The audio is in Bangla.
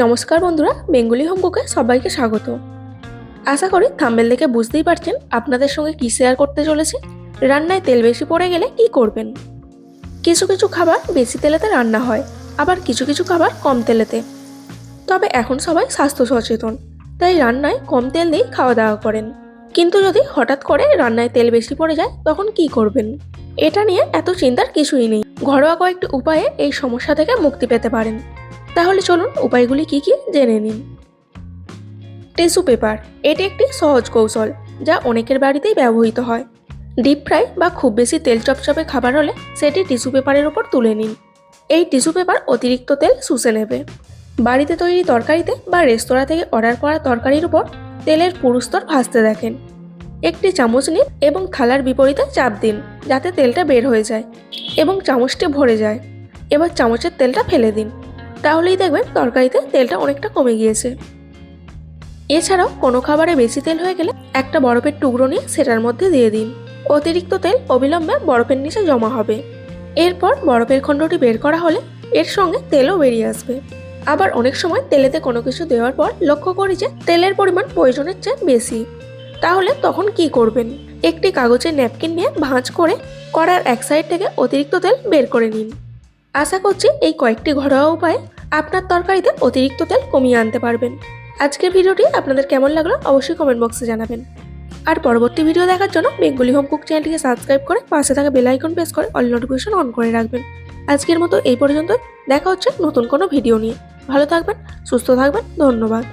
নমস্কার বন্ধুরা, বেঙ্গলি হোম কুকে সবাইকে স্বাগত। আশা করি থাম্বেল দেখে বুঝতেই পারছেন আপনাদের সঙ্গে কী শেয়ার করতে চলেছি, রান্নায় তেল বেশি পড়ে গেলে কি করবেন। কিছু কিছু খাবার বেশি তেলেতে রান্না হয়, আবার কিছু কিছু খাবার কম তেলেতে। তবে এখন সবাই স্বাস্থ্য সচেতন, তাই রান্নায় কম তেল দিয়েই খাওয়া দাওয়া করেন। কিন্তু যদি হঠাৎ করে রান্নায় তেল বেশি পড়ে যায়, তখন কি করবেন? এটা নিয়ে এত চিন্তার কিছুই নেই। ঘরোয়া কয়েকটি উপায়ে এই সমস্যা থেকে মুক্তি পেতে পারেন। তাহলে চলুন উপায়গুলি কি কি জেনে নিন টিস্যু পেপার, এটি একটি সহজ কৌশল যা অনেকের বাড়িতেই ব্যবহৃত হয়। ডিপ ফ্রাই বা খুব বেশি তেল চপচপে খাবার হলে সেটি টিস্যু পেপারের ওপর তুলে নিন। এই টিস্যু পেপার অতিরিক্ত তেল শুষে নেবে। বাড়িতে তৈরি তরকারিতে বা রেস্তোরাঁ থেকে অর্ডার করা তরকারির উপর তেলের পুরুস্তর ভাসতে দেখেন। একটি চামচ নিন এবং থালার বিপরীতে চাপ দিন যাতে তেলটা বের হয়ে যায় এবং চামচটি ভরে যায়। এবার চামচের তেলটা ফেলে দিন। তাহলেই দেখবেন তরকারিতে তেলটা অনেকটা কমে গিয়েছে। এছাড়াও কোনো খাবারে বেশি তেল হয়ে গেলে একটা বরফের টুকরো নিয়ে সেটার মধ্যে দিয়ে দিন। অতিরিক্ত তেল অবিলম্বে বরফের নিচে জমা হবে। এরপর বরফের খণ্ডটি বের করা হলে এর সঙ্গে তেলও বেরিয়ে আসবে। আবার অনেক সময় তেলেতে কোনো কিছু দেওয়ার পর লক্ষ্য করি যে তেলের পরিমাণ প্রয়োজনের চেয়ে বেশি। তাহলে তখন কি করবেন? একটি কাগজের ন্যাপকিন নিয়ে ভাঁজ করে কড়ার এক সাইড থেকে অতিরিক্ত তেল বের করে নিন। আশা করছি এই কয়েকটি ঘরোয়া উপায়ে আপনার তরকারিতে অতিরিক্ত তেল কমিয়ে আনতে পারবেন। আজকের ভিডিওটি আপনাদের কেমন লাগল অবশ্যই কমেন্ট বক্সে জানাবেন। আর পরবর্তী ভিডিও দেখার জন্য বেঙ্গলি হোম কুক চ্যানেলটিকে সাবস্ক্রাইব করে পাশে থাকা বেলাইকন প্রেস করে অল নোটিফিকেশন অন করে রাখবেন। আজকের মতো এই পর্যন্ত দেখা হচ্ছে নতুন কোনো ভিডিও নিয়ে। ভালো থাকবেন, সুস্থ থাকবেন, ধন্যবাদ।